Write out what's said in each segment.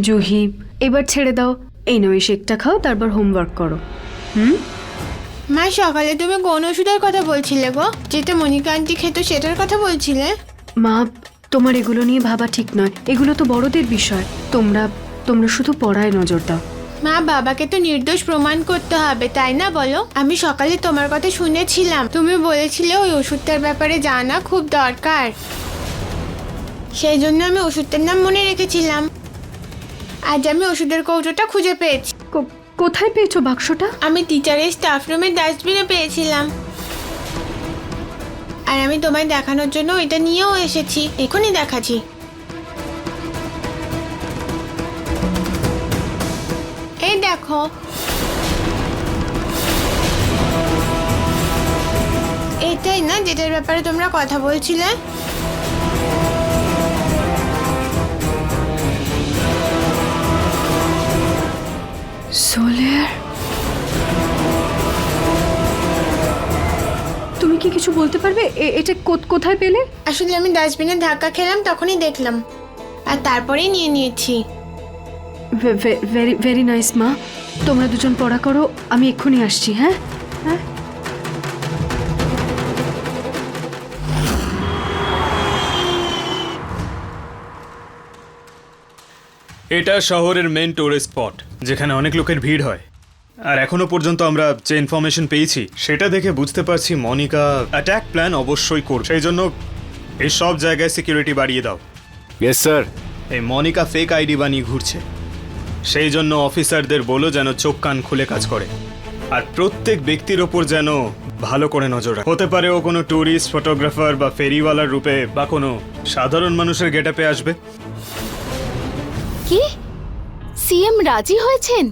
জুহি এবার ছেড়ে দাও। এই নয় শেকটা খাও তারপর হোমওয়ার্ক করো। হুম? মা সকালে তুমি কোন ওষুধের কথা বলছিলে গো? যেটা মনিকা আন্টি খেতো সেটার কথা বলছিলে? মা তোমার এগুলো নিয়ে ভাবা ঠিক নয়। এগুলো তো বড়দের বিষয়। তোমরা তোমরা শুধু পড়ায় নজর দাও। মা বাবাকে তো নির্দোষ প্রমাণ করতে হবে তাই না বলো? আমি সকালে তোমার কথা শুনেছিলাম। তুমি বলেছিলে ওই ওষুধটার ব্যাপারে জানা খুব দরকার। সেই জন্য আমি ওষুধটার নাম মনে রেখেছিলাম। আজ আমি ওষুধের কৌটোটা খুঁজে পেয়েছি। কো- কোথায় পেয়েছ বাক্সটা? আমি টিচারের স্টাফ রুমের ডাস্টবিনে পেয়েছিলাম। আর আমি তোমায় দেখানোর জন্য এটা নিয়েও এসেছি। এখনই দেখাচ্ছি। এই দেখো। এটাই না যেটার ব্যাপারে তোমরা কথা বলছিলে? সোলের? তুমি কি কিছু বলতে পারবে? এ- এটা কো- কোথায় পেলে? আসলে আমি ডাস্টবিনে ধাক্কা খেলাম তখনই দেখলাম। আর তারপরেই নিয়ে নিয়েছি। ভেরি ভেরি নাইস মা। তোমরা দুজন পড়া করো আমি এক্ষুনি আসছি হ্যাঁ? হ্যাঁ? এটা শহরের মেন টুরিস্ট স্পট যেখানে অনেক লোকের ভিড় হয়। আর এখনও পর্যন্ত আমরা যে ইনফরমেশন পেয়েছি সেটা দেখে বুঝতে পারছি মনিকা অ্যাটাক প্ল্যান অবশ্যই করবে। সেই জন্য এই সব জায়গায় সিকিউরিটি বাড়িয়ে দাও। ইয়েস স্যার এই মনিকা ফেক আইডি বানিয়ে ঘুরছে। সেই জন্য অফিসারদের বলো যেন চোখ কান খুলে কাজ করে। আর প্রত্যেক ব্যক্তির ওপর যেন ভালো করে নজর রাখে। হতে পারে ও কোনো ট্যুরিস্ট ফটোগ্রাফার বা ফেরিওয়ালার রূপে বা কোনো সাধারণ মানুষের গেটআপে আসবে। কি? সিএম রাজি হয়েছেন?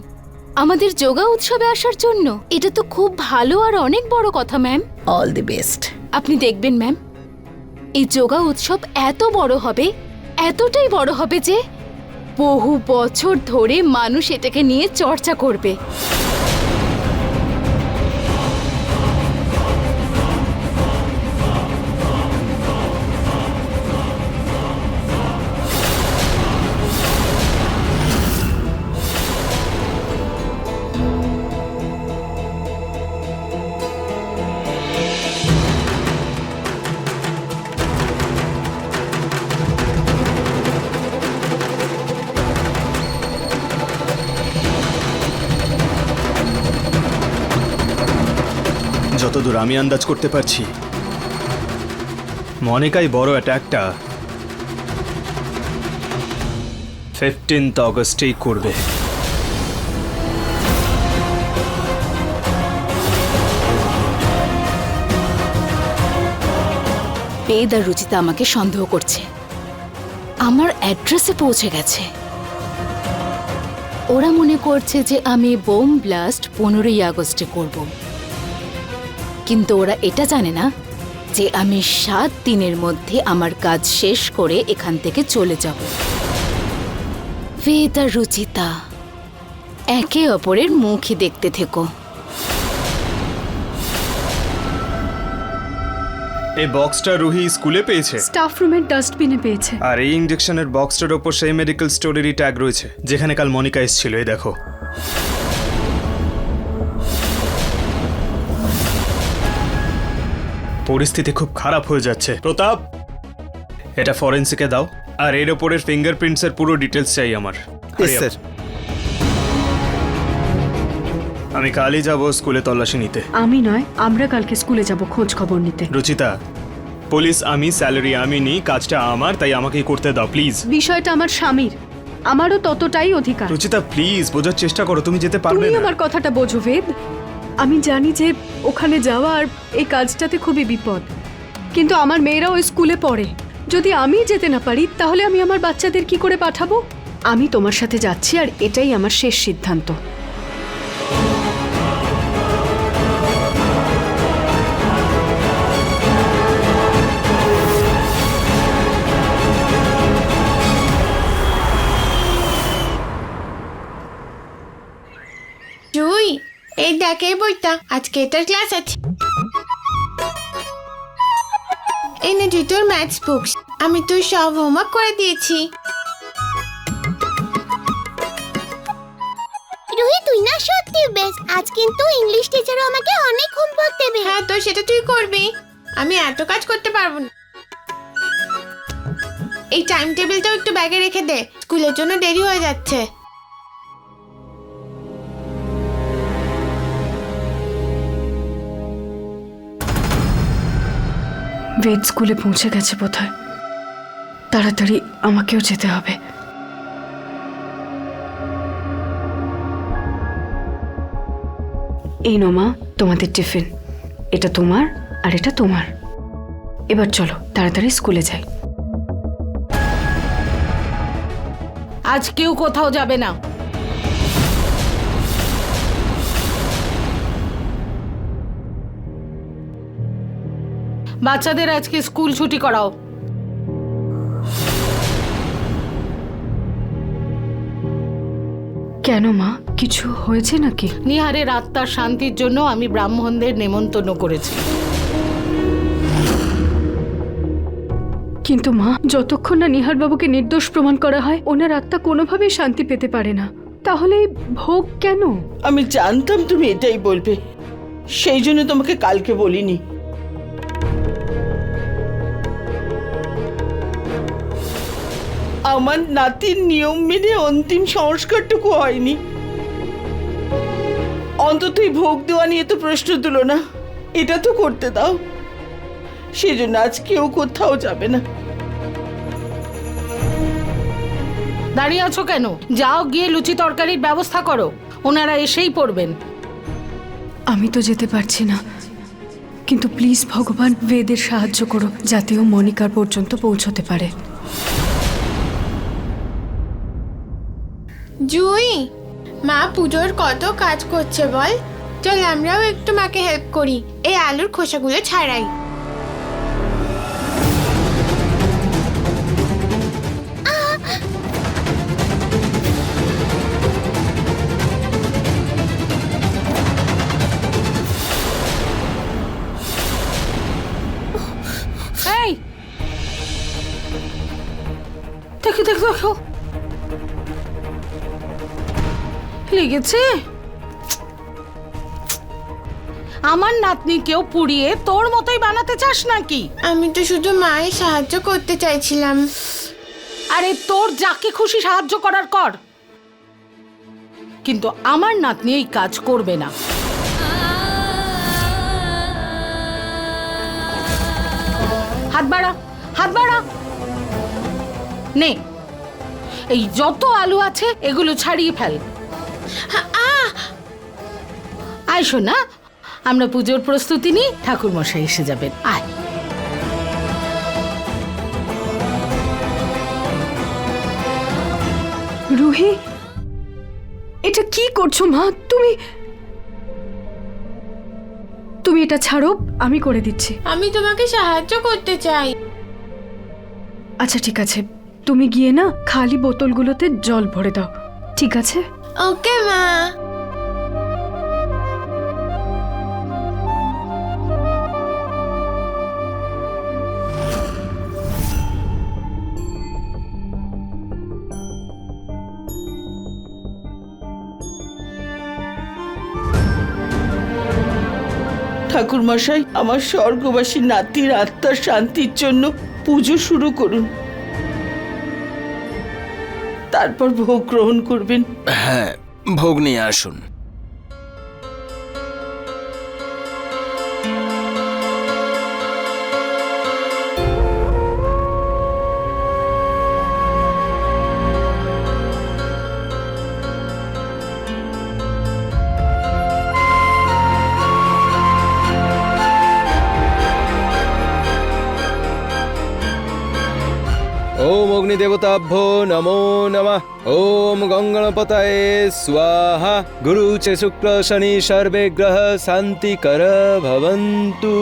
আমাদের যোগা উৎসবে আসার জন্য। এটা তো খুব ভালো আর অনেক বড় কথা ম্যাম। অল দি বেস্ট আপনি দেখবেন ম্যাম এই যোগা উৎসব এত বড় হবে এতটাই বড় হবে যে বহু বছর ধরে মানুষ এটাকে নিয়ে চর্চা করবে। যতদূর আমি আন্দাজ করতে পারছি। মনিকাই বড় অ্যাটাকটা ফিফটিন্থ অগস্টেই করবে। বেদ আর রুচিতা আমাকে সন্দেহ করছে। আমার অ্যাড্রেসে পৌঁছে গেছে। ওরা মনে করছে যে আমি বোম ব্লাস্ট পনেরোই আগস্টে করব। কিন্তু ওরা এটা জানে না যে আমি সাত দিনের মধ্যে আমার কাজ শেষ করে এখান থেকে চলে যাব। বেদ রুচিতা একে অপরের মুখই দেখতে থেকো। এই বক্সটা রুহি স্কুলে পেয়েছে? স্টাফ রুমের ডাস্টবিনে পেয়েছে। আর এই ইঞ্জেকশনের বক্সটার ওপর সেই মেডিকেল স্টোরেরই ট্যাগ রয়েছে যেখানে কাল মনিকা এসেছিল এই দেখো। পরিস্থিতি খুব খারাপ হয়ে যাচ্ছে। প্রতাপ এটা ফরেন্সিকে দাও। আর এর ওপরের ফিঙ্গারপ্রিন্টসের পুরো ডিটেলস চাই আমার। Up. আমি কালই যাব স্কুলে তল্লাশি নিতে। আমি নয় আমরা কালকে স্কুলে যাব খোঁজ খবর নিতে। রুচিতা পুলিশ আমি স্যালারি আমি নিই কাজটা আমার তাই আমাকেই করতে দাও প্লিজ বিষয়টা আমার স্বামীর। আমারও ততটাই অধিকার। রুচিতা প্লিজ বোঝার চেষ্টা করো তুমি যেতে পারবে তুমি না। আমার কথাটা বোঝো বেদ আমি জানি যে ওখানে যাওয়া আর এই কাজটাতে খুবই বিপদ। কিন্তু আমার মেয়েরা ওই স্কুলে পড়ে। যদি আমি যেতে না পারি, তাহলে আমি আমার বাচ্চাদের কি করে পাঠাবো? আমি তোমার সাথে যাচ্ছি আর এটাই আমার শেষ সিদ্ধান্ত। এই দেখে বইটা। আজকে এটার ক্লাস আছে। এনে তুই তোর ম্যাথস বুকস আমি তো সব হোমওয়ার্ক করে দিয়েছি। রুহি তুই না সত্যি বেশ। আজ কিন্তু ইংলিশ টিচারও আমাকে অনেক হোমওয়ার্ক দেবে। হ্যাঁ তো সেটা তুই করবি। আমি এত কাজ করতে পারব না। এই টাইম টেবিলটাও একটু ব্যাগে রেখে দে। স্কুলের জন্য দেরি হয়ে যাচ্ছে। বেদ স্কুলে পৌঁছে গেছে বোধহয়। তাড়াতাড়ি আমাকেও যেতে হবে। এই নোমা তোমাদের টিফিন। এটা তোমার আর এটা তোমার। এবার চলো, তাড়াতাড়ি স্কুলে যাই। আজ কেউ কোথাও যাবে না। বাচ্চাদের আজকে স্কুল ছুটি করাও। কেন মা? কিছু হয়েছে নাকি? নিহারের আত্মার শান্তির জন্য আমি ব্রাহ্মণদের নেমন্তন্ন করেছি। কিন্তু মা যতক্ষণ না নিহার বাবুকে নির্দোষ প্রমাণ করা হয় ওনার আত্মা কোনোভাবেই শান্তি পেতে পারে না। তাহলে এই ভোগ কেন? আমি জানতাম তুমি এটাই বলবে। সেই জন্য তোমাকে কালকে বলিনি। আমার নাতির নিয়ম মেনে অন্তিম সংস্কারটুকু হয়নি। অন্তত এই ভোগ দেওয়া নিয়ে তো প্রশ্ন তুলো না। এটা তো করতে দাও। সেজন্য আজ কেউ কোথাও যাবে না। দাঁড়িয়ে আছো কেন? যাও গিয়ে লুচি তরকারির ব্যবস্থা করো। ওনারা এসেই পড়বেন। আমি তো যেতে পারছি না। কিন্তু প্লিজ ভগবান বেদের সাহায্য করো যাতে ও মনিকার পর্যন্ত পৌঁছতে পারে। জুই, মা পুজোর কত কাজ করছে বল? চল আমরাও একটু মাকে হেল্প করি। এই আলুর খোসাগুলো ছাড়াই। দেখো দেখো দেখো। লেগেছে? আমার নাতনিকেও পুড়িয়ে তোর মতোই বানাতে চাস নাকি? আমি তো শুধু মায়ের সাহায্য করতে চাইছিলাম। আরে তোর যাকে খুশি সাহায্য করার কর। কিন্তু আমার নাতনি এই কাজ করবে না। হাত বাড়া হাত বাড়া। নে এই যত আলু আছে এগুলো ছাড়িয়ে ফেল। আয় শোনা আমরা পুজোর প্রস্তুতি নিই ঠাকুর মশাই এসে যাবেন আয়। রুহি এটা কি করছ মা? তুমি তুমি এটা ছাড়ো আমি করে দিচ্ছি। আমি তোমাকে সাহায্য করতে চাই। আচ্ছা ঠিক আছে। তুমি গিয়ে না খালি বোতলগুলোতে জল ভরে দাও। ঠিক আছে? ওকে মা ঠাকুর মশাই আমার স্বর্গবাসী নাতির আত্মার শান্তির জন্য পুজো শুরু করুন। তারপর ভোগ গ্রহণ করবেন? হ্যাঁ ভোগ নিয়ে আসুন। ওম অগ্নিদেবতাভ্যো নমো নমঃ ওম গঙ্গণপতয়ে স্বাহা গুরু চে শুক্র শনি সর্বে গ্রহ শান্তিকর ভবন্তু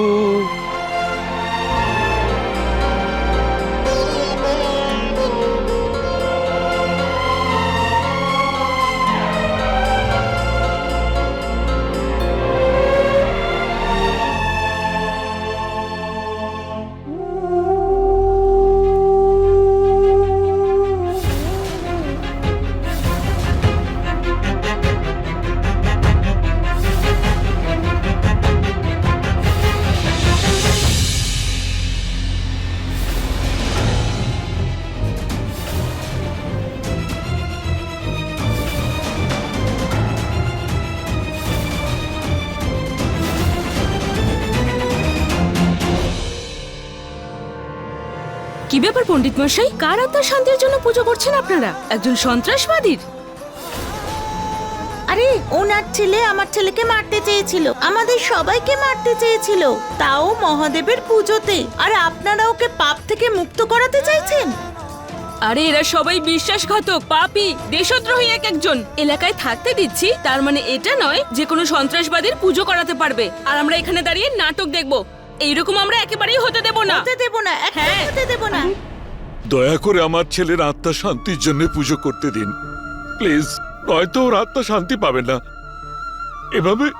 পণ্ডিত মশাই কার আত্মার শান্তির জন্য পুজো করছেন আপনারা? একজন সন্ত্রাসবাদীর? আরে ওনার ছেলে আমার ছেলেকে মারতে চেয়েছিল। আমাদের সবাইকে মারতে চেয়েছিল। তাও মহাদেবের পুজোতে। আর আপনারা ওকে পাপ থেকে মুক্ত করাতে চাইছেন? আরে এরা সবাই বিশ্বাসঘাতক পাপী দেশদ্রোহী এক একজন। এলাকায় থাকতে দিচ্ছি তার মানে এটা নয় যে কোনো সন্ত্রাসবাদীর পুজো করাতে পারবে। আর আমরা এখানে দাঁড়িয়ে নাটক দেখব। এইরকম আমরা একেবারেই হতে দেব না। হতে দেব না হ্যাঁ। হতে দেব না। দয়া করে আমার ছেলের আত্মা শান্তির জন্য পুজো করতে দিন। প্লিজ নয়তো ওর আত্মা শান্তি পাবে না। এভাবে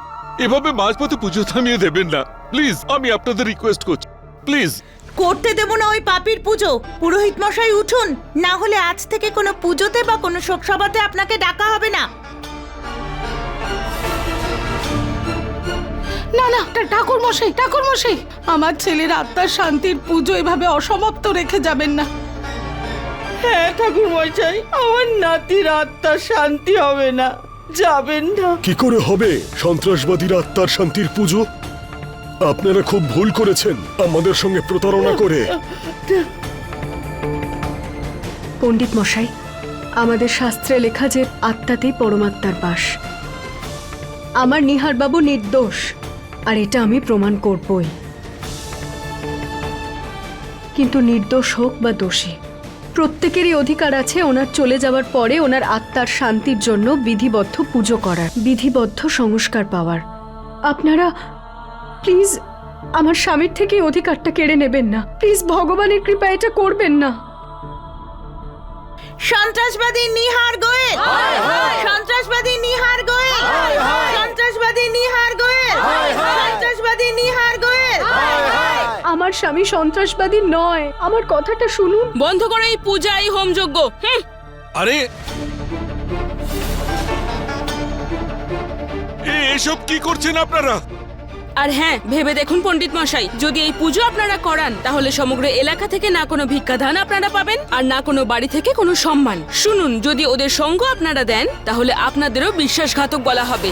এভাবে মাঝপথে পুজো থামিয়ে দেবেন না। প্লিজ আমি আপনাদের রিকোয়েস্ট করছি। প্লিজ। করতে দেব না ওই পাপির পুজো। পুরোহিত মশাই উঠুন। না হলে আজ থেকে কোনো পুজোতে বা কোনো শোক সভাতে আপনাকে ডাকা হবে না। না না ঠাকুর মশাই ঠাকুর মশাই। আমার ছেলের আত্মার শান্তির পুজো এভাবে অসমাপ্ত রেখে যাবেন না। হ্যাঁ ঠাকুর মশাই আমার নাতির আত্মার শান্তি হবে না। যাবেন না। কি করে হবে? সন্ত্রাসবাদীর আত্মার শান্তির পুজো? আপনারা খুব ভুল করেছেন আমাদের সঙ্গে প্রতারণা করে। পণ্ডিত মশাই আমাদের শাস্ত্রে লেখা যে আত্মাতেই পরমাত্মার বাস। আমার নিহারবাবু নির্দোষ আর এটা আমি প্রমাণ করবই। কিন্তু নির্দোষ হোক বা দোষী প্রত্যেকেরই অধিকার আছে ওনার চলে যাওয়ার পরে ওনার আত্মার শান্তির জন্য বিধিবদ্ধ পুজো করার বিধিবদ্ধ সংস্কার পাওয়ার। আপনারা প্লিজ আমার স্বামীর থেকে এই অধিকারটা কেড়ে নেবেন না। প্লিজ ভগবানের কৃপা এটা করবেন না। সন্ত্রাসবাদী নিহার গোয়েল! সন্ত্রাসবাদী নিহার গোয়েল! সন্ত্রাসবাদী নিহার গোয়েল! সন্ত্রাসবাদী নিহার গোয়েল! আমার স্বামী সন্ত্রাসবাদী নয়। আমার কথাটা শুনুন। বন্ধ করো এই পূজা এই হোমযজ্ঞ। হুম। আরে! এসব কি করছেন আপনারা? আর হ্যাঁ ভেবে দেখুন পণ্ডিত মশাই যদি এই পুজো আপনারা করান তাহলে সমগ্র এলাকা থেকে না কোনো ভিক্ষাধান আপনারা পাবেন আর না কোনো বাড়ি থেকে কোনো সম্মান। শুনুন যদি ওদের সঙ্গ আপনারা দেন তাহলে আপনাদেরও বিশ্বাসঘাতক বলা হবে।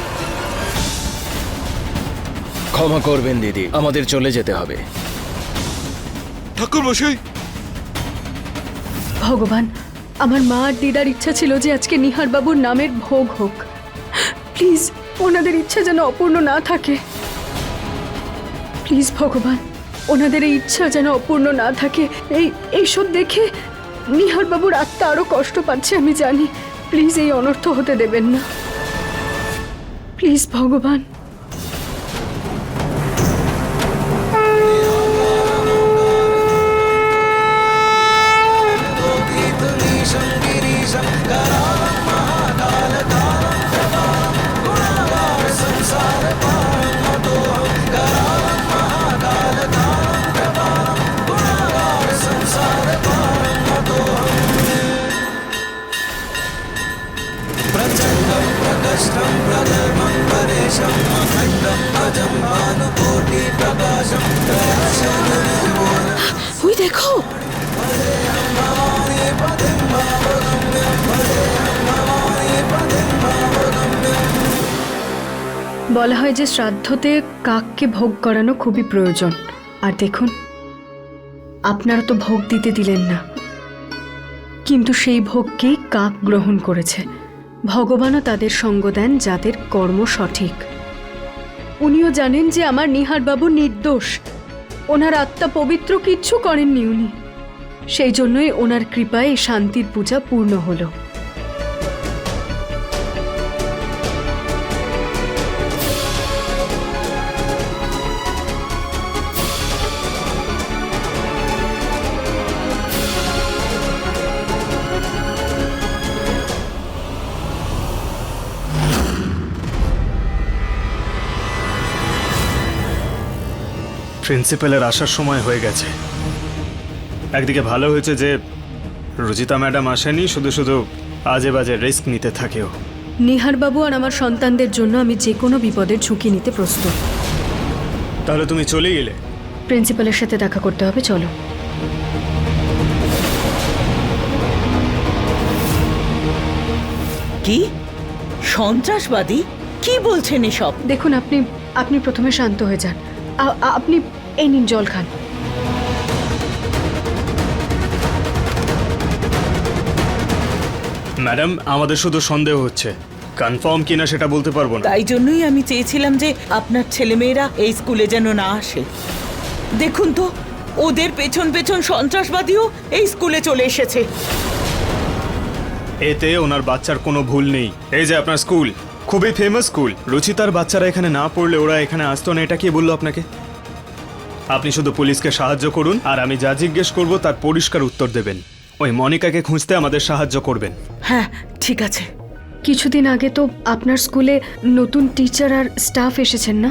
ক্ষমা করবেন দিদি আমাদের চলে যেতে হবে। ঠাকুর মশাই। ভগবান, আমার মা আর দিদার ইচ্ছা ছিল যে আজকে নিহার বাবুর নামের ভোগ হোক। প্লিজ, ওনাদের ইচ্ছা যেন অপূর্ণ না থাকে। প্লিজ ভগবান, ওনাদের এই ইচ্ছা যেন অপূর্ণ না থাকে। এই, এইসব দেখে নিহার বাবুর আত্মা আরও কষ্ট পাচ্ছে, আমি জানি। প্লিজ এই অনর্থ হতে দেবেন না। প্লিজ ভগবান। বলা হয় যে শ্রাদ্ধতে কাককে ভোগ করানো খুবই প্রয়োজন। আর দেখুন, আপনারা তো ভোগ দিতে দিলেন না। কিন্তু সেই ভোগকেই কাক গ্রহণ করেছে। ভগবানও তাদের সঙ্গ দেন যাদের কর্ম সঠিক। উনিও জানেন যে আমার নিহারবাবু নির্দোষ। ওনার আত্মা পবিত্র কিচ্ছু করেননি উনি। সেই জন্যই ওনার কৃপায় শান্তির পূজা পূর্ণ হলো। প্রিন্সিপালের আসার সময় হয়ে গেছে। একদিকে ভালো হয়েছে যে রুজিতা ম্যাডাম আসেনি শুধু শুধু আজে বাজে রিস্ক নিতে থাকেও। নিহারবাবু আর আমার সন্তানদের জন্য আমি যে কোনো বিপদের ঝুঁকি নিতে প্রস্তুত। তাহলে তুমি চলে গেলে প্রিন্সিপালের সাথে দেখা করতে হবে চলো। কি? সন্ত্রাসবাদী? কি বলছেন এসব? দেখুন আপনি আপনি প্রথমে শান্ত হয়ে যান। আপনি এই নিন জল খান। ম্যাডাম আমাদের শুধু সন্দেহ হচ্ছে। কনফার্ম কিনা সেটা বলতে পারব না। তাই জন্যই আমি চেয়েছিলাম যে আপনার ছেলেমেয়েরা এই স্কুলে যেন না আসে। দেখুন তো ওদের পেছন পেছন সন্ত্রাসবাদীও এই স্কুলে চলে এসেছে। এতে ওনার বাচ্চার কোনো ভুল নেই। এই যে আপনার স্কুল খুবই ফেমাস স্কুল। রুচিতার বাচ্চারা এখানে না পড়লে ওরা এখানে আসতো না এটা কি বলল আপনাকে? আপনি শুধু পুলিশকে সাহায্য করুন আর আমি যা জিজ্ঞেস করব তার পরিষ্কার উত্তর দেবেন। ওই মনিকাকে খুঁজতে আমাদের সাহায্য করবেন। হ্যাঁ ঠিক আছে। কিছুদিন আগে তো আপনার স্কুলে নতুন টিচার আর স্টাফ এসেছেন না?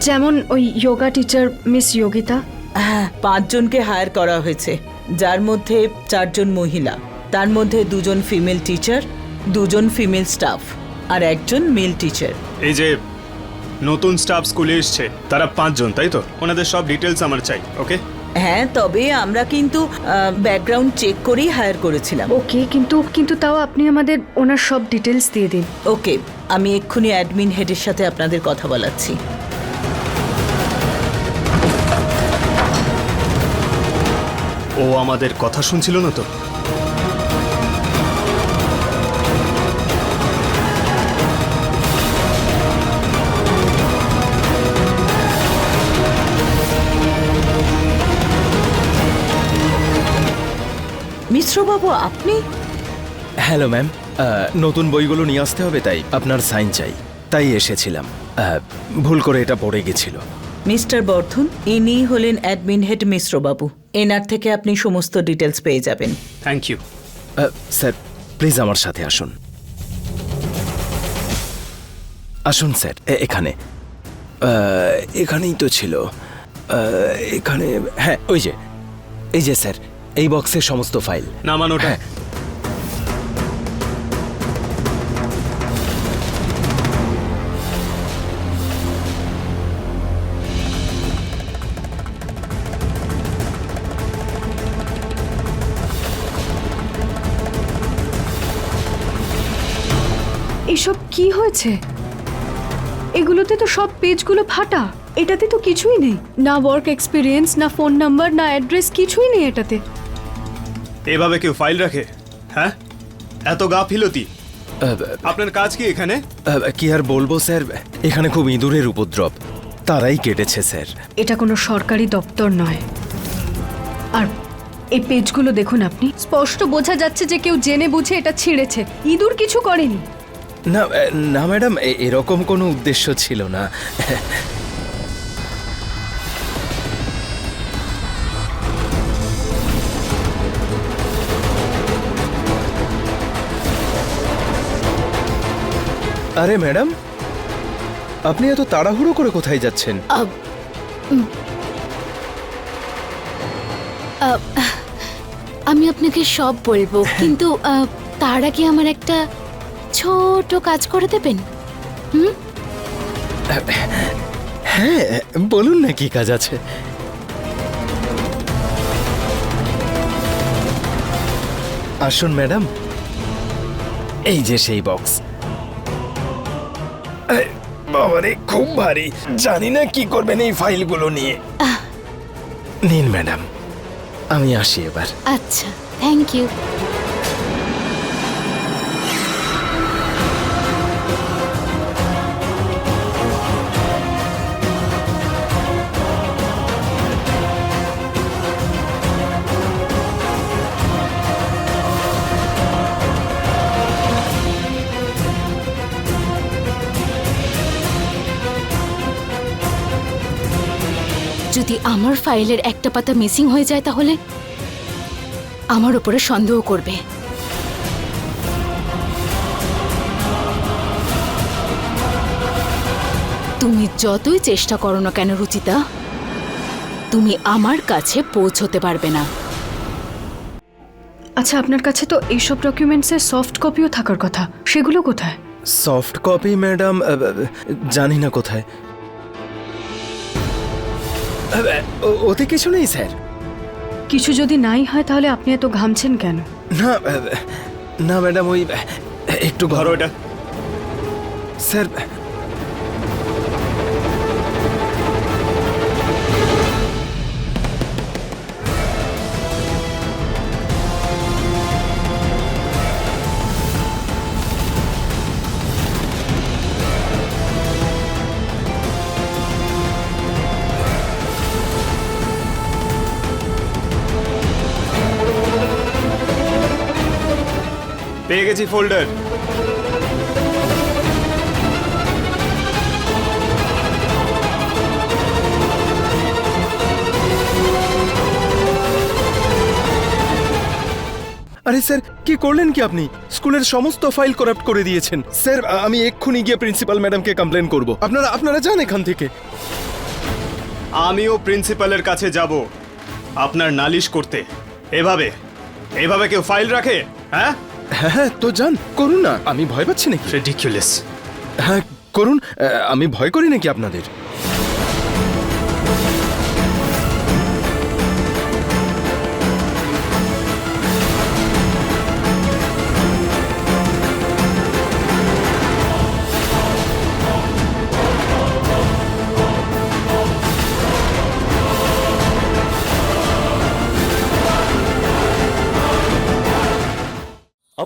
যেমন ওই যোগা টিচার মিস যোগিতা হ্যাঁ পাঁচজনকে হায়ার করা হয়েছে। যার মধ্যে চারজন মহিলা তার মধ্যে দুজন ফিমেল টিচার দুজন ফিমেল স্টাফ আর একজন মেল টিচার। এই যে নতুন স্টাফ স্কুলে এসছে। তারা পাঁচজন তাই তো? ওনাদের সব ডিটেলস আমার চাই ওকে হ্যাঁ তবে আমরা কিন্তু ব্যাকগ্রাউন্ড চেক করেই হায়ার করেছিলাম। ওকে কিন্তু কিন্তু তাও আপনি আমাদের ওনার সব ডিটেলস দিয়ে দিন। ওকে আমি এক্ষুনি অ্যাডমিন হেডের সাথে আপনাদের কথা বলাচ্ছি। ও আমাদের কথা শুনছিল না তো? মিশ্রবাবু আপনি? Hello ma'am. নতুন বইগুলো নিয়ে আসতে হবে তাই আপনার সাইন চাই। তাই এসেছিলাম। ভুল করে এটা পড়ে গেছিল। মিস্টার বর্ধন ইনি হলেন অ্যাডমিন হেড মিশ্রবাবু। এনার থেকে আপনি সমস্ত ডিটেলস পেয়ে যাবেন। থ্যাংক ইউ স্যার প্লিজ আমার সাথে আসুন। আসুন স্যার এখানে। এখানেই তো ছিল। এখানে হ্যাঁ ওই যে। এই যে স্যার এই বক্সের সমস্ত ফাইল। নামানোটা। হ্যাঁ। এসব কি হয়েছে? এগুলোতে তো সব পেজগুলো ফাটা। এটাতে তো কিছুই নেই। না ওয়ার্ক এক্সপিরিয়েন্স না ফোন নাম্বার না অ্যাড্রেস কিছুই নেই এটাতে। এভাবে কেউ ফাইল রাখে? হ্যাঁ? এত গাফিলতি আহ, আপনার কাজ কি এখানে? কি আর বলব স্যার? এখানে খুব ইঁদুরের উপদ্রব। তারাই কেটেছে স্যার। এটা কোনো সরকারি দপ্তর নয়। আর এই পেজগুলো দেখুন আপনি। স্পষ্ট বোঝা যাচ্ছে যে কেউ জেনে বুঝে এটা ছিঁড়েছে। ইঁদুর কিছু করেনি। না না ম্যাডাম এ- এরকম কোনো উদ্দেশ্য ছিল না। আরে ম্যাডাম আপনি এত তাড়াহুড়ো করে কোথায় যাচ্ছেন? আব, উম, আব, আমি আপনাকে সব বলব কিন্তু আহ, তার আগে আমার একটা ছোট কাজ করে দেবেন হ্যাঁ বলুন না কি কাজ আছে। আসুন ম্যাডাম এই যে সেই বক্স। বাবারে খুব ভারী। জানি না কি করবেন এই ফাইলগুলো নিয়ে। নিন ম্যাডাম। আমি আসি এবার। আচ্ছা থ্যাংক ইউ। যদি আমার ফাইলের একটা পাতা মিসিং হয়ে যায় তাহলে? আমার উপরে সন্দেহ করবে। তুমি যতই চেষ্টা করো না কেন রুচিতা তুমি আমার কাছে পৌঁছতে পারবে না। আচ্ছা আপনার কাছে তো এইসব ডকুমেন্টসের সফট কপিও থাকার কথা। সেগুলো কোথায়? সফট কপি ম্যাডাম জানি না কোথায়। ওতে কিছু নেই স্যার। কিছু যদি নাই হয় তাহলে আপনি এত ঘামছেন কেন? না না ম্যাডাম ওই একটু ঘর ওটা এটা। স্যার পেয়ে গেছি ফোল্ডার আরে স্যার কি করলেন কি আপনি? স্কুলের সমস্ত ফাইল করাপ্ট করে দিয়েছেন। স্যার আমি এক্ষুনি গিয়ে প্রিন্সিপাল ম্যাডামকে কমপ্লেন করব। আপনারা আপনারা যান এখান থেকে। আমিও প্রিন্সিপালের কাছে যাব। আপনার নালিশ করতে। এভাবে। এভাবে কেউ ফাইল রাখে? হ্যাঁ? হ্যাঁ হ্যাঁ তো যান করুন না। আমি ভয় পাচ্ছি নাকি? রেডিকুলাস হ্যাঁ করুন আমি ভয় করি নাকি আপনাদের?